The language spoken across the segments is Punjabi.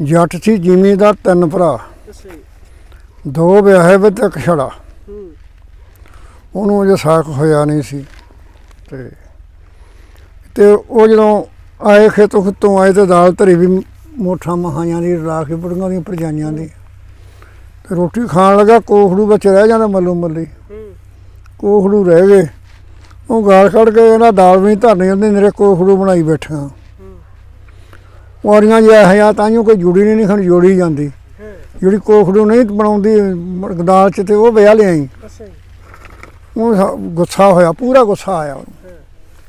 ਜੱਟ ਸੀ ਜ਼ਿਮੀਂਦਾਰ ਤਿੰਨ ਭਰਾ। ਦੋ ਵਿਆਹੇ ਵੇ ਤੇ ਇੱਕ ਛੜਾ। ਉਹਨੂੰ ਅਜੇ ਸਾਕ ਹੋਇਆ ਨਹੀਂ ਸੀ। ਤੇ ਤੇ ਉਹ ਜਦੋਂ ਆਏ ਖੇਤੋਂ ਖੁੱਤੋਂ ਆਏ ਤੇ ਦਾਲ ਧਰੀ ਵੀ ਮੋਠਾ ਮਹਾਈਆਂ ਦੀ ਲਾ ਕੇ ਬੁੜੀਆਂ ਦੀਆਂ ਭਰਜਾਈਆਂ ਦੀ। ਤੇ ਰੋਟੀ ਖਾਣ ਲੱਗਾ ਕੋਖੜੂ ਵਿੱਚ ਰਹਿ ਜਾਂਦਾ ਮੱਲੋ ਮੱਲੀ। ਕੋਖੜੂ ਰਹਿ ਗਏ। ਉਹ ਗਾਲ ਕੱਢ ਕੇ ਇਹਨਾਂ ਦਾਲ ਵੀ ਧਰਨੀ ਉਹਨੇ ਮੇਰੇ ਕੋਖੜੂ ਬਣਾਈ ਬੈਠਾ ਹੂੰ ਔਰੀਆਂ ਜਿਹਾ ਹਯਾ ਤਾਂਿਓ ਕੋਈ ਜੁੜੀ ਨਹੀਂ ਖਣ ਜੋੜੀ ਜਾਂਦੀ। ਜਿਹੜੀ ਕੋਖੜੂ ਨਹੀਂ ਬਣਾਉਂਦੀ ਮ- ਦਾਲ ਚ ਤੇ ਉਹ ਵਿਆਹ ਲਿਆਈ। ਅੱਛਾ ਜੀ। ਉਹ ਸ- ਗੁੱਸਾ ਹੋਇਆ ਪੂਰਾ ਗੁੱਸਾ ਆਇਆ ਉਹਨੂੰ।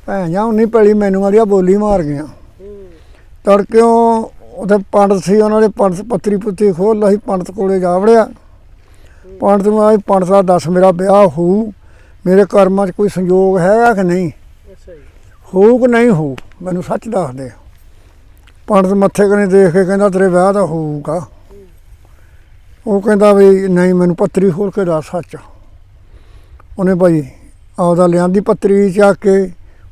ਭੈਣ ਜਾ ਉਨੀ ਪੈਲੀ ਮੈਨੂੰ ਵਾਲੀਆ ਬੋਲੀ ਮਾਰ ਗਿਆ ਤੜਕਿਓ ਉਹਦੇ ਪੰਡਤ ਸੀ ਉਹਨਾਂ ਦੇ ਪੰਡਤ ਪੱਤਰੀ ਪੁੱਤਰੀ ਖੋਲ ਲਈ ਪੰਡਤ ਕੋਲੇ ਜਾ ਵੜਿਆ। ਪੰਡਤ ਨੂੰ ਆਈ ਪੰਡਤ ਦਾ ਦੱਸ ਮੇਰਾ ਵਿਆਹ ਹੋਊ। ਮੇਰੇ ਕਰਮਾਂ 'ਚ ਕੋਈ ਸੰਯੋਗ ਹੈਗਾ ਕਿ ਨਹੀਂ? ਅੱਛਾ ਜੀ। ਹੋਊ ਕਿ ਨਹੀਂ ਹੋਊ? ਮੈਨੂੰ ਸੱਚ ਦੱਸ ਦੇ ਪੰਡਤ ਮੱਥੇ ਕਨੇ ਦੇਖ ਕੇ ਕਹਿੰਦਾ ਤੇਰੇ ਵਿਆਹ ਦਾ ਹੋਊਗਾ। ਉਹ ਕਹਿੰਦਾ ਵੀ ਨਹੀਂ ਮੈਨੂੰ ਪੱਤਰੀ ਖੋਲ ਕੇ ਦੱਸ ਸੱਚ। ਉਹਨੇ ਭਾਈ ਆਪਦਾ ਲਿਆਂਦੀ ਪੱਤਰੀ ਚੱਕ ਕੇ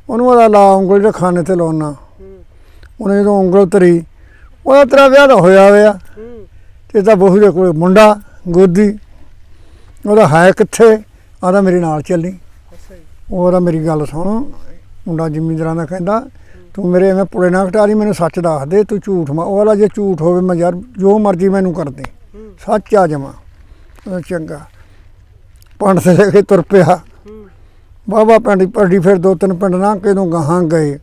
ਉਹਨੂੰ ਉਹਦਾ ਲਾ ਉਂਗਲ ਦੇ ਖਾਨੇ ਤੇ ਲਾਉਣਾ ਉਹਨੇ ਜਦੋਂ ਉਂਗਲ ਤਰੀ ਉਹਦਾ ਤੇਰਾ ਵਿਆਹ ਤਾਂ ਹੋਇਆ ਹੋਇਆ ਤੇ ਤਾਂ ਬਹੂ ਦੇ ਕੋਲ ਮੁੰਡਾ ਗੋਦੀ। ਉਹਦਾ ਹੈ ਕਿੱਥੇ? ਆਦਾ ਮੇਰੇ ਨਾਲ ਚੱਲੀ। ਉਹਦਾ ਮੇਰੀ ਗੱਲ ਸੁਣ। ਮੁੰਡਾ ਜ਼ਿਮੀਂਦਾਰਾਂ ਦਾ ਕਹਿੰਦਾ ਤੂੰ ਮੇਰੇ ਐਵੇਂ ਪੁੜੇ ਨਾ ਘਟਾਰੀ ਮੈਨੂੰ ਸੱਚ ਦੱਸ ਦੇ ਤੂੰ ਝੂਠ ਮਾ ਉਹ ਵਾਲਾ ਜੇ ਝੂਠ ਹੋਵੇ ਮੈਂ ਯਾਰ ਜੋ ਮਰਜ਼ੀ ਮੈਨੂੰ ਕਰ ਦੇ। ਸੱਚ ਆ ਜਾਵਾਂ। ਚੰਗਾ। ਪੰਡਤ ਲੈ ਕੇ ਤੁਰ ਪਿਆ। ਬਾਬਾ ਪਿੰਡ ਪਰਡੀ ਫਿਰ ਦੋ ਤਿੰਨ ਪਿੰਡ ਨਾ ਕਿਦੋਂ ਗਾਹਾਂ ਗਏ।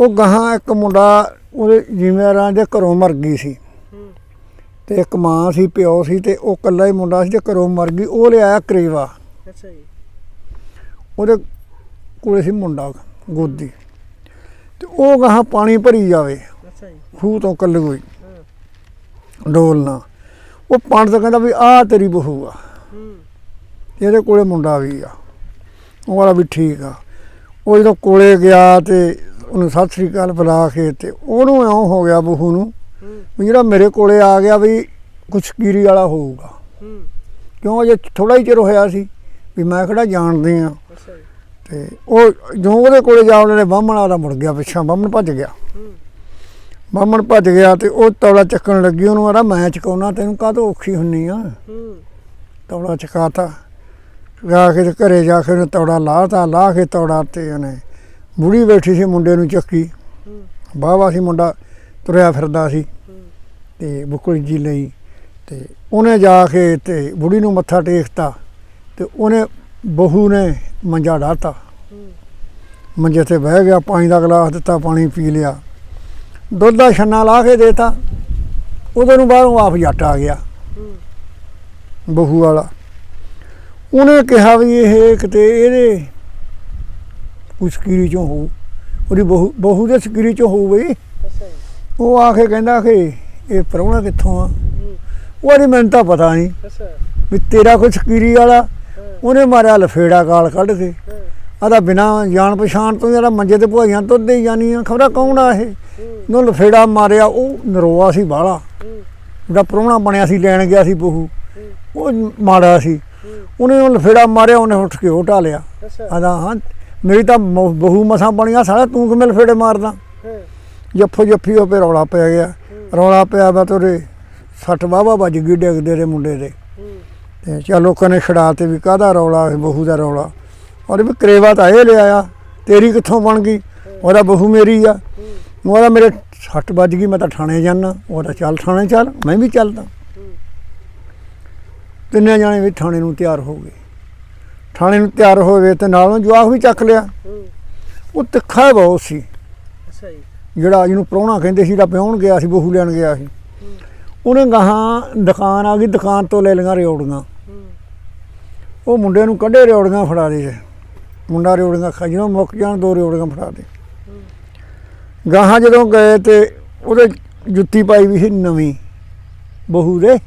ਉਹ ਗਾਹਾਂ ਇੱਕ ਮੁੰਡਾ ਉਹਦੇ ਜ਼ਿਮੀਂਦਾਰਾਂ ਦੇ ਘਰੋਂ ਮਰ ਗਈ ਸੀ। ਤੇ ਇੱਕ ਮਾਂ ਸੀ ਪਿਓ ਸੀ ਤੇ ਉਹ ਇਕੱਲਾ ਹੀ ਮੁੰਡਾ ਸੀ ਤੇ ਘਰੋਂ ਮਰ ਗਈ। ਉਹ ਲਿਆਇਆ ਕਰੇਵਾ। ਅੱਛਾ ਜੀ। ਉਹਦੇ ਕੋਲੇ ਸੀ ਮੁੰਡਾ ਗੋਦੀ। ਤੇ ਉਹ ਗਾਹਾਂ ਪਾਣੀ ਭਰੀ ਜਾਵੇ। ਅੱਛਾ ਜੀ। ਖੂਹ ਤੋਂ ਕੱਲ ਕੋਈ ਡੋਲਣਾ ਉਹ ਪੰਡਤ ਕਹਿੰਦਾ ਵੀ ਆਹ ਤੇਰੀ ਬਹੂ ਆ। ਇਹਦੇ ਕੋਲੇ ਮੁੰਡਾ ਵੀ ਆ। ਉਹ ਵਾਲਾ ਵੀ ਠੀਕ ਆ। ਉਹ ਜਦੋਂ ਕੋਲੇ ਗਿਆ ਤੇ ਉਹਨੂੰ ਸਤਿ ਸ੍ਰੀ ਅਕਾਲ ਬੁਲਾ ਕੇ ਤੇ ਉਹਨੂੰ ਇਉਂ ਹੋ ਗਿਆ ਬਹੂ ਨੂੰ ਵੀ ਜਿਹੜਾ ਮੇਰੇ ਕੋਲੇ ਆ ਗਿਆ ਵੀ ਕੁਛ ਕੀਰੀ ਵਾਲਾ ਹੋਊਗਾ। ਕਿਉਂ? ਅਜੇ ਥੋੜਾ ਹੀ ਚਿਰ ਹੋਇਆ ਸੀ ਵੀ ਮੈਂ ਕਿਹੜਾ ਜਾਣਦੇ ਆ। ਤੇ ਉਹ ਜਦੋਂ ਉਹਦੇ ਕੋਲੇ ਜਾ ਉਹਨੇ ਬਾਹਮਣ ਵਾਲਾ ਮੁੜ ਗਿਆ, ਪਿੱਛਾ ਬਾਹਮਣ ਭੱਜ ਗਿਆ। ਬਾਹਮਣ ਭੱਜ ਗਿਆ ਤੇ ਉਹ ਤੌਲਾ ਚੱਕਣ ਲੱਗੀ, ਉਹਨੂੰ ਆਦਾ ਮੈਂ ਚਕਾਉਣਾ, ਤੈਨੂੰ ਕਾਹਤੋਂ ਔਖੀ ਹੁੰਨੀ ਆ? ਹੂੰ ਤੌੜਾ ਚਕਾਤਾ। ਗਾ ਕੇ ਤੇ ਘਰੇ ਜਾ ਕੇ ਉਹਨੇ ਤੌੜਾ ਲਾਤਾ, ਲਾ ਕੇ ਤੌੜਾ ਤੇ ਉਹਨੇ ਬੁੜੀ ਬੈਠੀ ਸੀ ਮੁੰਡੇ ਨੂੰ ਚੱਕੀ। ਹੂੰ ਬਾਵਾ ਸੀ ਮੁੰਡਾ, ਤੁਰਿਆ ਫਿਰਦਾ ਸੀ। ਹੂੰ ਤੇ ਬੁੱਕਲ ਜੀ ਲਈ ਤੇ ਉਹਨੇ ਜਾ ਕੇ ਤੇ ਬੁੜੀ ਨੂੰ ਮੱਥਾ ਟੇਕਤਾ ਤੇ ਉਹਨੇ ਬਹੂ ਨੇ ਮੰਜਾ ਹੂੰ ਮੰਜੇ ਤੇ ਬਹਿ ਗਿਆ ਪਾਣੀ ਦਾ ਗਲਾਸ ਦਿੱਤਾ ਪਾਣੀ ਪੀ ਲਿਆ। ਦੁੱਧ ਦਾ ਛੰਨਾ ਲਾ ਕੇ ਦੇਤਾ। ਉਦੋਂ ਨੂੰ ਬਾਹਰੋਂ ਆਪ ਜੱਟ ਆ ਗਿਆ। ਹੂੰ ਬਹੂ ਵਾਲਾ। ਉਹਨੇ ਕਿਹਾ ਵੀ ਇਹ ਕਿਤੇ ਇਹਦੇ ਕੋਈ ਸਕੀਰੀ ਚੋਂ ਹੋਊ। ਉਹਦੀ ਬਹੂ ਬਹੂ ਦੇ ਸਕੀਰੀ ਚੋਂ ਅੱਛਾ ਜੀ। ਉਹ ਆ ਕੇ ਕਹਿੰਦਾ ਕਿ ਇਹ ਪ੍ਰਾਹੁਣਾ ਕਿੱਥੋਂ ਆ? ਹੂੰ। ਉਹਦੀ ਮੈਨੂੰ ਤਾਂ ਪਤਾ ਨਹੀਂ ਵੀ ਤੇਰਾ ਕੋਈ ਸਕੀਰੀ ਵਾਲਾ ਹਾਂ ਉਹਨੇ ਮਾਰਿਆ ਲਫੇੜਾ ਗਾਲ ਕੱਢ ਕੇ। ਆਦਾ ਬਿਨਾ ਜਾਣ ਪਛਾਣ ਤੋਂ ਜਿਹੜਾ ਮੰਜੇ ਤੇ ਭੁਆਈਆਂ ਤੁਰਦੇ ਹੀ ਜਾਨੀਆਂ ਖਬਰਾਂ ਕੌਣ ਆ ਇਹ? ਨੂੰ ਲਫੇੜਾ ਮਾਰਿਆ ਉਹ ਨਰੋਆ ਸੀ ਬਾਹਲਾ। ਹੂੰ ਜਿਹੜਾ ਪ੍ਰਾਹੁਣਾ ਬਣਿਆ ਸੀ ਲੈਣ ਗਿਆ ਸੀ ਬਹੂ। ਉਹ ਮਾੜਾ ਸੀ। ਉਹਨੇ ਉਹ ਲਫੇੜਾ ਮਾਰਿਆ ਉਹਨੇ ਉੱਠ ਕੇ ਉਹ ਢਾਲਿਆ। ਆਦਾ ਹਾਂ ਮੇਰੀ ਤਾਂ ਬਹੂ ਮਸਾਂ ਬਣੀਆਂ ਸਾਲਾ ਤੂੰ ਕਿਵੇਂ ਲਫੇੜੇ ਮਾਰਦਾ? ਜੱਫੋ ਜੱਫੀ ਉਹ ਪੇ ਰੌਲਾ ਪੈ ਗਿਆ। ਰੌਲਾ ਪਿਆ ਵਾ ਤੋਰੇ ਸੱਟ ਵਾਵਾ ਵੱਜ ਗਈ ਡਿੱਗਦੇ ਦੇ ਮੁੰਡੇ ਦੇ। ਤੇ ਚੱਲ ਲੋਕਾਂ ਨੇ ਛੜਾ ਤੇ ਵੀ ਕਾਹਦਾ ਰੌਲਾ ਇਹ ਬਹੂ ਦਾ ਰੌਲਾ। ਔਰ ਵੀ ਕਰੇਵਾ ਤਾਂ ਇਹ ਲਿਆਇਆ ਤੇਰੀ ਕਿੱਥੋਂ ਬਣ ਗਈ? ਉਹਦਾ ਬਹੂ ਮੇਰੀ ਆ। ਉਹਦਾ ਮੇਰੇ ਸੱਟ ਵੱਜ ਗਈ ਮੈਂ ਤਾਂ ਥਾਣੇ ਜਾਣਾ ਉਹਦਾ ਚੱਲ ਥਾਣੇ ਚੱਲ ਮੈਂ ਵੀ ਚੱਲਦਾ। ਤਿੰਨੇ ਜਾਣੇ ਵੀ ਥਾਣੇ ਨੂੰ ਤਿਆਰ ਹੋ ਗਏ। ਥਾਣੇ ਨੂੰ ਤਿਆਰ ਹੋਵੇ ਤੇ ਨਾਲੋਂ ਜਵਾਕ ਵੀ ਚੱਕ ਲਿਆ। ਹੂੰ ਉਹ ਤਿੱਖਾ ਹੀ ਬਹੁਤ ਸੀ। ਅੱਛਾ ਜੀ। ਜਿਹੜਾ ਜਿਹਨੂੰ ਪ੍ਰਾਹੁਣਾ ਕਹਿੰਦੇ ਸੀ ਜਿਹੜਾ ਪਿਆਉਣ ਗਿਆ ਸੀ ਬਹੂ ਲੈਣ ਗਿਆ ਸੀ। ਉਹਨੇ ਗਾਹਾਂ ਦੁਕਾਨ ਆ ਗਈ ਦੁਕਾਨ ਤੋਂ ਲੈ ਲਈਆਂ ਰਿਓੜੀਆਂ। ਹੂੰ ਉਹ ਮੁੰਡੇ ਨੂੰ ਕੱਢੇ ਰਿਓੜੀਆਂ ਫੜਾ ਦੇ। ਮੁੰਡਾ ਰਿਓੜੀਆਂ ਖਾ ਜਦੋਂ ਮੁੱਕ ਜਾਣ ਦੋ ਰਿਓੜੀਆਂ ਫੜਾ ਦੇ। ਗਾਹਾਂ ਜਦੋਂ ਗਏ ਤੇ ਉਹਦੇ ਜੁੱਤੀ ਪਾਈ ਵੀ ਸੀ ਨਵੀਂ ਬਹੂ ਦੇ।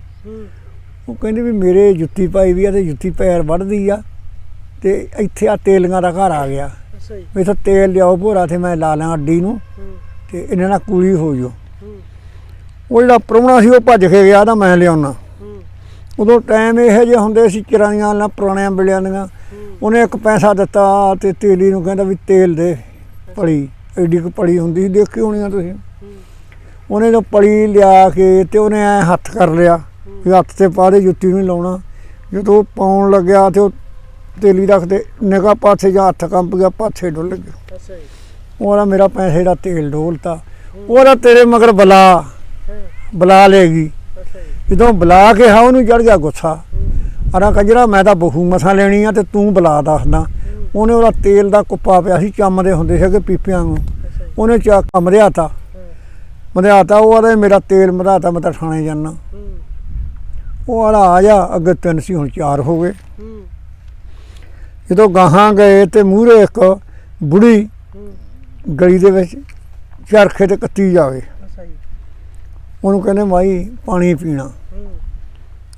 ਉਹ ਕਹਿੰਦੇ ਵੀ ਮੇਰੇ ਜੁੱਤੀ ਪਾਈ ਵੀ ਆ ਤੇ ਜੁੱਤੀ ਪੈਰ ਵੱਢਦੀ ਆ ਤੇ ਇੱਥੇ ਆ ਤੇਲੀਆਂ ਦਾ ਘਰ ਆ ਗਿਆ। ਜੀ। ਵੀ ਇੱਥੇ ਤੇਲ ਲਿਆਓ ਭੋਰਾ ਤੇ ਮੈਂ ਲਾ ਲਾਂ ਅੱਡੀ ਨੂੰ ਤੇ ਇਹਨਾਂ ਨਾਲ ਕੁਲੀ ਹੋ ਜਾਓ। ਹੂੰ। ਉਹ ਜਿਹੜਾ ਪ੍ਰਾਹੁਣਾ ਸੀ ਉਹ ਭੱਜ ਕੇ ਗਿਆ ਤਾਂ ਮੈਂ ਲਿਆਉਣਾ। ਉਦੋਂ ਟਾਈਮ ਇਹੋ ਜਿਹੇ ਹੁੰਦੇ ਸੀ ਚਿਰਾਈਆਂ ਨਾਲ ਪੁਰਾਣਿਆਂ ਵੇਲਿਆਂ ਦੀਆਂ। ਉਹਨੇ ਇੱਕ ਪੈਸਾ ਦਿੱਤਾ ਤੇ ਤੇਲੀ ਨੂੰ ਕਹਿੰਦਾ ਵੀ ਤੇਲ ਦੇ ਪੜੀ ਐਡੀ ਕੁ ਪੜੀ ਹੁੰਦੀ ਸੀ ਦੇਖੀ ਹੋਣੀ ਆ ਤੁਸੀਂ। ਉਹਨੇ ਜੋ ਪਲੀ ਲਿਆ ਕੇ ਤੇ ਉਹਨੇ ਐ ਹੱਥ ਕਰ ਲਿਆ ਵੀ ਹੱਥ ਤੇ ਪਾ ਦੇ ਜੁੱਤੀ ਨੂੰ ਲਾਉਣਾ। ਜਦੋਂ ਪਾਉਣ ਲੱਗਿਆ ਤੇ ਉਹ ਤੇਲੀ ਰੱਖਦੇ ਨਿਗਾ ਪਾਸੇ ਜਾਂ ਹੱਥ ਕੰਬ ਗਿਆ ਪਾਸੇ ਡੁੱਲ ਗਿਆ। ਅੱਛਾ ਜੀ। ਉਹਦਾ ਮੇਰਾ ਪੈਸੇ ਦਾ ਤੇਲ ਡੋਲਤਾ। ਉਹਦਾ ਤੇਰੇ ਮਗਰ ਬਲਾ ਬੁਲਾ ਲੇਗੀ। ਜਦੋਂ ਬੁਲਾ ਕੇ ਹਾਂ, ਉਹਨੂੰ ਚੜ ਗਿਆ ਗੁੱਸਾ। ਅਰਾ ਕੰਜਰਾ ਮੈਂ ਤਾਂ ਬਹੂ ਮਸਾਂ ਲੈਣੀ ਆ ਤੇ ਤੂੰ ਬੁਲਾ ਦੱਸਦਾ। ਉਹਨੇ ਉਹਦਾ ਤੇਲ ਦਾ ਕੁੱਪਾ ਪਿਆ ਸੀ, ਚੰਮਦੇ ਹੁੰਦੇ ਸੀਗੇ ਪੀਪਿਆਂ ਨੂੰ। ਉਹਨੇ ਚਾ ਕਮਰਿਆਤਾ ਹਾਂ ਮਧਿਆਤਾ, ਉਹ ਆਦੇ ਮੇਰਾ ਤੇਲ ਮਧਾਤਾ ਮੈਂ ਤਾਂ ਥਾਣੇ ਜਾਣਾ ਉਹ ਵਾਲਾ ਆ ਜਾ, ਅੱਗੇ ਤਿੰਨ ਸੀ, ਹੁਣ ਚਾਰ ਹੋ ਗਏ। ਜਦੋਂ ਗਾਹਾਂ ਗਏ ਤੇ ਮੂਹਰੇ ਇੱਕ ਬੁੜੀ ਗਲੀ ਦੇ ਵਿੱਚ ਚਰਖੇ ਤੇ ਕੱਤੀ ਜਾਵੇ। ਉਹਨੂੰ ਕਹਿੰਦੇ ਮਾਈ ਪਾਣੀ ਪੀਣਾ।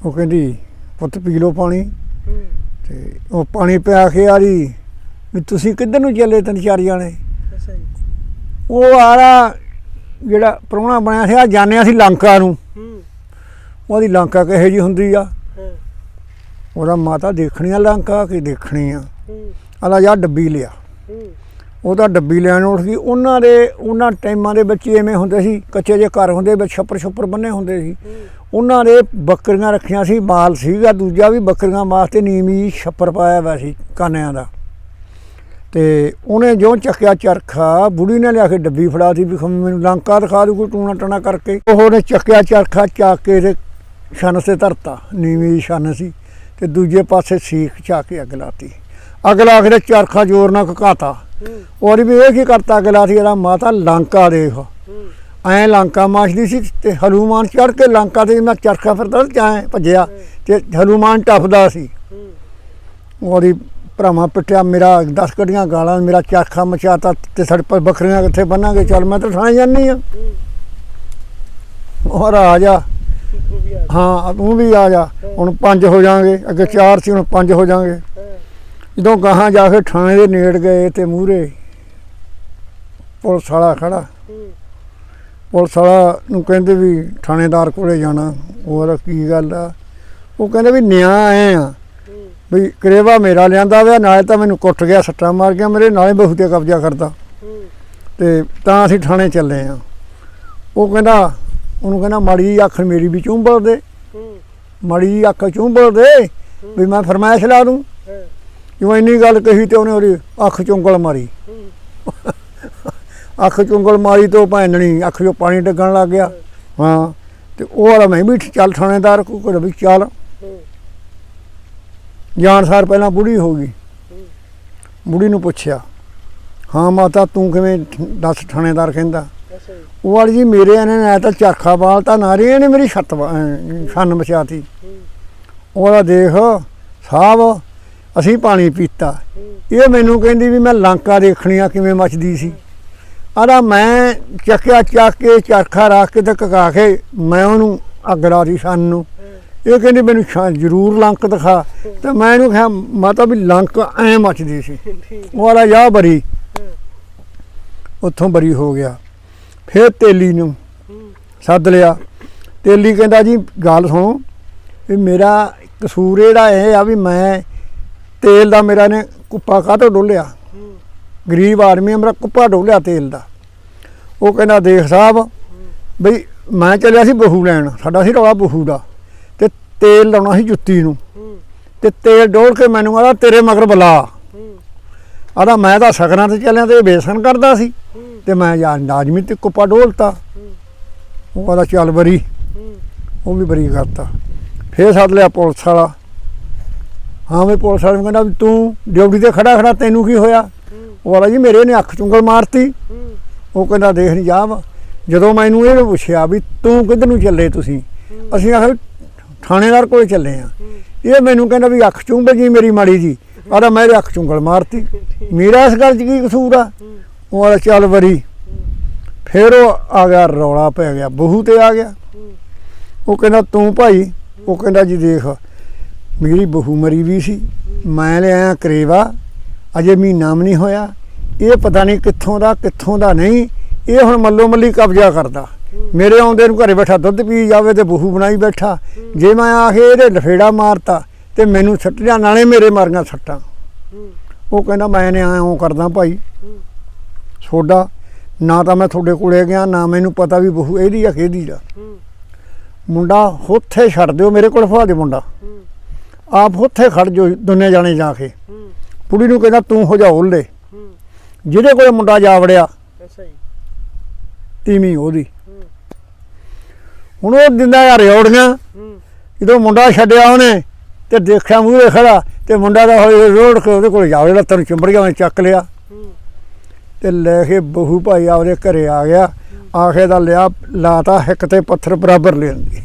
ਉਹ ਕਹਿੰਦੀ ਪੁੱਤ ਪੀ ਲਓ ਪਾਣੀ। ਤੇ ਉਹ ਪਾਣੀ ਪਿਆ ਕੇ ਆ ਰਹੀ ਵੀ ਤੁਸੀਂ ਕਿੱਧਰ ਨੂੰ ਚੱਲੇ ਤਿੰਨ ਚਾਰ ਜਾਣੇ? ਉਹ ਆਰਾ ਜਿਹੜਾ ਪ੍ਰਾਹੁਣਾ ਬਣਿਆ ਸੀ ਆ ਜਾਣਿਆ ਸੀ ਲੰਕਾ ਨੂੰ। ਉਹਦੀ ਲੰਕਾ ਕਿਹੋ ਜੀ ਹੁੰਦੀ ਆ? ਉਹਦਾ ਮਾਤਾ ਦੇਖਣੀ ਆ ਲੰਕਾ ਕਿ ਦੇਖਣੀ ਆ? ਆਲਾ ਜਾ ਡੱਬੀ ਲਿਆ। ਉਹ ਤਾਂ ਡੱਬੀ ਲੈਣ ਉੱਠ ਗਈ ਉਹਨਾਂ ਦੇ, ਉਹਨਾਂ ਟਾਈਮਾਂ ਦੇ ਵਿੱਚ ਐਵੇਂ ਹੁੰਦੇ ਸੀ। ਕੱਚੇ ਜੇ ਘਰ ਹੁੰਦੇ, ਵਿੱਚ ਛੱਪਰ ਛੱਪਰ ਬੰਨੇ ਹੁੰਦੇ ਸੀ। ਉਹਨਾਂ ਦੇ ਬੱਕਰੀਆਂ ਰੱਖੀਆਂ ਸੀ ਮਾਲ ਸੀਗਾ, ਦੂਜਾ ਵੀ ਬੱਕਰੀਆਂ ਵਾਸਤੇ ਨੀਵੀਂ ਛੱਪਰ ਪਾਇਆ ਹੋਇਆ ਸੀ ਕਾਨਿਆਂ ਦਾ। ਤੇ ਉਹਨੇ ਜੋ ਚੱਕਿਆ ਚਰਖਾ, ਬੁੜੀ ਨੇ ਲਿਆ ਕੇ ਡੱਬੀ ਫੜਾ ਦਿੱਤੀ, ਵੀ ਮੈਨੂੰ ਲੰਕਾ ਦਿਖਾ ਦੂ, ਕੋਈ ਟੂਣਾ ਟਣਾ ਕਰਕੇ। ਉਹਨੇ ਚੱਕਿਆ ਚਰਖਾ, ਚੱਕ ਕੇ ਤੇ ਛੰਨ ਤੇ ਧਰਤਾ। ਨੀਵੀਂ ਛੰਨ ਸੀ ਤੇ ਦੂਜੇ ਪਾਸੇ ਸੀਖ ਚਾ ਕੇ ਅੱਗ ਲਾਤੀ। ਅੱਗ ਲਾ ਕੇ ਚਰਖਾ ਜ਼ੋਰ ਨਾਲ ਘਕਾਤਾ। ਵੀ ਇਹ ਕੀ ਕਰਤਾ ਅਗਲਾ ਸੀ ਇਹਦਾ ਮਾਤਾ ਲੰਕਾ ਦੇਖ। ਹੂੰ। ਐ ਲੰਕਾ ਮਾਸ਼ਦੀ ਸੀ ਤੇ ਹਨੂਮਾਨ ਚੜ ਕੇ ਲੰਕਾ ਤੇ ਮੈਂ ਚਰਖਾ ਫਿਰਦਾ ਤੇ ਐ ਭੱਜਿਆ ਤੇ ਹਨੂਮਾਨ ਟੱਪਦਾ ਸੀ। ਉਹਦੀ ਭਰਾਵਾਂ ਪਿੱਟਿਆ ਮੇਰਾ 10 ਕੱਢੀਆਂ ਗਾਲਾਂ ਮੇਰਾ ਚਰਖਾ ਮਚਾਤਾ ਤੇ ਸਾਡੇ ਪਰ ਬੱਕਰੀਆਂ ਕਿੱਥੇ ਬੰਨਾਂਗੇ? ਚੱਲ ਮੈਂ ਤਾਂ ਥਾਂ ਜਾਨੀ ਆ ਹੂੰ। ਔਰ ਆ ਜਾ। ਹਾਂ ਤੂੰ ਵੀ ਆ ਜਾ। ਹੁਣ ਪੰਜ ਹੋ ਜਾਾਂਗੇ ਅੱਗੇ ਚਾਰ ਸੀ ਹੁਣ ਪੰਜ ਹੋ ਜਾਾਂਗੇ ਜਦੋਂ ਗਾਹਾਂ ਜਾ ਕੇ ਥਾਣੇ ਦੇ ਨੇੜ ਗਏ ਤੇ ਮੂਹਰੇ ਪੁਲਿਸ ਵਾਲਾ ਖੜਾ। ਪੁਲਿਸ ਵਾਲਾ ਨੂੰ ਕਹਿੰਦੇ ਵੀ ਥਾਣੇਦਾਰ ਕੋਲੇ ਜਾਣਾ, ਹੋਰ ਕੀ ਗੱਲ ਆ। ਉਹ ਕਹਿੰਦੇ ਵੀ ਨਿਆਂ ਆਏ ਆ। ਵੀ ਕਰੇਵਾ ਮੇਰਾ ਲਿਆਂਦਾ ਵਾ, ਨਾਲੇ ਤਾਂ ਮੈਨੂੰ ਕੁੱਟ ਗਿਆ, ਸੱਟਾਂ ਮਾਰ ਗਿਆ ਮੇਰੇ, ਨਾਲੇ ਬਹੂ ਤੇ ਕਬਜ਼ਾ ਕਰਦਾ। ਹੂੰ ਤੇ ਤਾਂ ਅਸੀਂ ਥਾਣੇ ਚੱਲੇ ਆ। ਉਹ ਕਹਿੰਦਾ, ਉਹਨੂੰ ਕਹਿੰਦਾ, ਮਾੜੀ ਜਿਹੀ ਅੱਖ ਮੇਰੀ ਵੀ ਚੁੰਬਲ ਦੇ। ਮਾੜੀ ਜਿਹੀ ਅੱਖ ਚੁੰਬਲ ਦੇ, ਵੀ ਮੈਂ ਫਰਮਾਇਸ਼ ਲਾ ਦੂੰ। ਜਿਵੇਂ ਇੰਨੀ ਗੱਲ ਕਹੀ ਤੇ ਉਹਨੇ ਉਹਦੀ ਅੱਖ ਚੁੰਗਲ ਮਾਰੀ। ਅੱਖ ਚੁੰਗਲ ਮਾਰੀ ਤੋਂ ਭੈਣਣੀ ਅੱਖ 'ਚੋਂ ਪਾਣੀ ਡਿੱਗਣ ਲੱਗ ਗਿਆ। ਹਾਂ। ਤੇ ਉਹ ਵਾਲਾ ਮੈਂ ਵੀ ਚੱਲ ਥਾਣੇਦਾਰ ਕੋ ਕਰ ਵੀ ਚੱਲ। ਜਾਣ ਸਾਰ ਪਹਿਲਾਂ ਬੁੜੀ ਹੋ ਗਈ। ਬੁੜੀ ਨੂੰ ਪੁੱਛਿਆ ਹਾਂ ਮਾਤਾ ਤੂੰ ਕਿਵੇਂ ਦੱਸ ਥਾਣੇਦਾਰ ਕਹਿੰਦਾ? ਉਹ ਵਾਲੀ ਜੀ ਮੇਰੇ ਇਹਨੇ ਨਾ ਤਾਂ ਚਰਖਾ ਬਾਲ ਤਾਂ ਨਾ ਰਹੀ ਇਹਨੇ ਮੇਰੀ ਛੱਤ ਛੰਨ ਮਚਾਤੀ। ਉਹਦਾ ਦੇਖ ਸਾਹਿਬ ਅਸੀਂ ਪਾਣੀ ਪੀਤਾ। ਇਹ ਮੈਨੂੰ ਕਹਿੰਦੀ ਵੀ ਮੈਂ ਲੰਕਾ ਦੇਖਣੀ ਆ ਕਿਵੇਂ ਮੱਚਦੀ ਸੀ। ਆਦਾ ਮੈਂ ਚੱਕਿਆ, ਚੱਕ ਕੇ, ਚਰਖਾ ਰੱਖ ਕੇ ਤੇ ਕਕਾ ਕੇ ਮੈਂ ਉਹਨੂੰ ਅੱਗ ਲਾ ਦੀ ਛੰਨ ਨੂੰ। ਇਹ ਕਹਿੰਦੀ ਮੈਨੂੰ ਜ਼ਰੂਰ ਲੰਕ ਦਿਖਾ। ਤੇ ਮੈਂ ਇਹਨੂੰ ਕਿਹਾ, ਮਾਤਾ ਵੀ ਲੰਕ ਐ ਮੱਚਦੀ ਸੀ। ਉਹ ਆਰਾ ਜਾ ਬਰੀ। ਉੱਥੋਂ ਬਰੀ ਹੋ ਗਿਆ। ਫਿਰ ਤੇਲੀ ਨੂੰ ਸੱਦ ਲਿਆ। ਤੇਲੀ ਕਹਿੰਦਾ, ਜੀ, ਗੱਲ ਸੁਣੋ। ਵੀ ਮੇਰਾ ਕਸੂਰ ਜਿਹੜਾ ਇਹ ਆ ਵੀ ਮੈਂ ਤੇਲ ਦਾ ਮੇਰਾ ਨੇ ਕੁੱਪਾ ਕਾਹਤੋਂ ਡੋਲਿਆ? ਹੂੰ ਗਰੀਬ ਆਦਮੀ ਮੇਰਾ ਕੁੱਪਾ ਡੋਲਿਆ ਤੇਲ ਦਾ। ਉਹ ਕਹਿੰਦਾ, ਦੇਖ ਸਾਹਿਬ, ਬਈ ਮੈਂ ਚੱਲਿਆ ਸੀ ਬਹੂ ਲੈਣ, ਸਾਡਾ ਸੀ ਰੌਲਾ ਬਹੂ ਦਾ। ਤੇ ਤੇਲ ਲਾਉਣਾ ਸੀ ਜੁੱਤੀ ਨੂੰ। ਹੂੰ ਤੇ ਤੇਲ ਡੋਲ ਕੇ ਮੈਨੂੰ ਆਦਾ ਤੇਰੇ ਮਗਰ ਬੁਲਾ। ਹੂੰ ਆਦਾ ਮੈਂ ਤਾਂ ਸਗਨਾਂ ਤੇ ਚੱਲਿਆ ਤੇ ਇਹ ਬੇਸਨ ਕਰਦਾ ਸੀ। ਹੂੰ ਤੇ ਮੈਂ ਯਾਰ ਲਾਜ਼ਮੀ ਤੇ ਕੁੱਪਾ ਡੋਲਤਾ। ਉਹ ਆਦਾ ਚੱਲ ਬਰੀ। ਉਹ ਵੀ ਬਰੀ ਕਰਤਾ। ਫੇਰ ਸੱਦ ਲਿਆ ਪੁਲਿਸ ਵਾਲਾ। ਹਾਂ ਵੀ ਪੁਲਿਸ ਵਾਲੇ ਨੂੰ ਕਹਿੰਦਾ ਵੀ ਤੂੰ ਡਿਊਟੀ ਤੇ ਖੜਾ ਖੜਾ, ਤੈਨੂੰ ਕੀ ਹੋਇਆ? ਉਹ ਵਾਲਾ ਜੀ ਮੇਰੇ ਨੇ ਅੱਖ ਚੁੰਗਲ ਮਾਰਤੀ। ਉਹ ਕਹਿੰਦਾ ਦੇਖ ਨਹੀਂ ਜਾ ਵਾ ਜਦੋਂ ਮੈਨੂੰ ਇਹ ਪੁੱਛਿਆ ਵੀ ਤੂੰ ਕਿੱਧਰ ਨੂੰ ਚੱਲੇ ਤੁਸੀਂ? ਅਸੀਂ ਆਖਿਆ ਵੀ ਥਾਣੇਦਾਰ ਕੋਲੇ ਚੱਲੇ ਆ। ਇਹ ਮੈਨੂੰ ਕਹਿੰਦਾ ਵੀ ਅੱਖ ਚੁੰਬ ਜੀ ਮੇਰੀ ਮਾੜੀ ਜੀ। ਆਦਾ ਮੇਰੇ ਅੱਖ ਚੁੰਗਲ ਮਾਰਤੀ। ਮੇਰਾ ਇਸ ਗੱਲ 'ਚ ਕੀ ਕਸੂਰ ਆ? ਉਹ ਵਾਲਾ ਚੱਲ ਵਰੀ। ਫਿਰ ਉਹ ਆ ਗਿਆ, ਰੌਲਾ ਪੈ ਗਿਆ, ਬਹੂ ਤੇ ਆ ਗਿਆ। ਉਹ ਕਹਿੰਦਾ ਤੂੰ ਭਾਈ, ਉਹ ਕਹਿੰਦਾ ਜੀ ਦੇਖ ਮੇਰੀ ਬਹੂ ਮਰੀ ਵੀ ਸੀ, ਮੈਂ ਲਿਆਇਆ ਕਰੇਵਾ, ਅਜੇ ਮਹੀਨਾ ਵੀ ਨਹੀਂ ਹੋਇਆ, ਇਹ ਪਤਾ ਨਹੀਂ ਕਿੱਥੋਂ ਦਾ ਕਿੱਥੋਂ ਦਾ ਨਹੀਂ, ਇਹ ਹੁਣ ਮੱਲੋ ਮੱਲੀ ਕਬਜ਼ਾ ਕਰਦਾ। ਮੇਰੇ ਆਉਂਦੇ ਨੂੰ ਘਰੇ ਬੈਠਾ ਦੁੱਧ ਪੀ ਜਾਵੇ ਤੇ ਬਹੂ ਬਣਾਈ ਬੈਠਾ। ਜੇ ਮੈਂ ਆ ਕੇ ਇਹਦੇ ਲਫੇੜਾ ਮਾਰਤਾ ਤੇ ਮੈਨੂੰ ਸੱਟਿਆ ਨਾਲੇ ਮੇਰੇ ਮਾਰੀਆਂ ਸੱਟਾਂ। ਉਹ ਕਹਿੰਦਾ, ਮੈਂ ਨੇ ਆਇਆ ਐਂ ਕਰਦਾ ਭਾਈ। ਹੂੰ ਨਾ ਤਾਂ ਮੈਂ ਤੁਹਾਡੇ ਕੋਲੇ ਗਿਆ, ਨਾ ਮੈਨੂੰ ਪਤਾ ਵੀ ਬਹੂ ਇਹਦੀ ਆ ਕਿਹਦੀ ਆ। ਮੁੰਡਾ ਉੱਥੇ ਛੱਡ ਦਿਓ, ਮੇਰੇ ਕੋਲ ਫਵਾ ਦੇ ਮੁੰਡਾ। ਆਪ ਉੱਥੇ ਖੜ ਜੋ ਦੋਨੇ ਜਾਣੇ ਜਾ ਕੇ। ਹੂੰ ਕੁੜੀ ਨੂੰ ਕਹਿੰਦਾ ਤੂੰ ਹੋ ਜਾ ਓਲੇ ਹੂੰ ਜਿਹਦੇ ਕੋਲੇ ਮੁੰਡਾ ਜਾ ਵੜਿਆ ਅੱਛਾ ਜੀ। ਤੀਵੀਂ ਉਹਦੀ। ਹੂੰ। ਹੁਣ ਉਹ ਦਿੰਦਾ ਯਾਰ ਰਿਓੜੀਆਂ ਹੂੰ। ਜਦੋਂ ਮੁੰਡਾ ਛੱਡਿਆ ਉਹਨੇ ਤੇ ਦੇਖਿਆ ਮੂਹਰੇ ਖੜਾ ਤੇ ਮੁੰਡਾ ਦਾ ਹੋਏ ਰੋੜ ਕੇ ਉਹਦੇ ਕੋਲ ਜਾਵੇ ਲੱਤਾਂ ਨੂੰ ਚਿੰਬੜ ਗਿਆ ਉਹਨੇ ਚੱਕ ਲਿਆ। ਤੇ ਲੈ ਕੇ ਬਹੂ ਭਾਈ ਆਪਦੇ ਘਰੇ ਆ ਗਿਆ। ਆਖੇ ਦਾ ਲਿਆ ਲਾਤਾ ਹਿੱਕ ਤੇ ਪੱਥਰ ਬਰਾਬਰ ਲੈਂਦੀ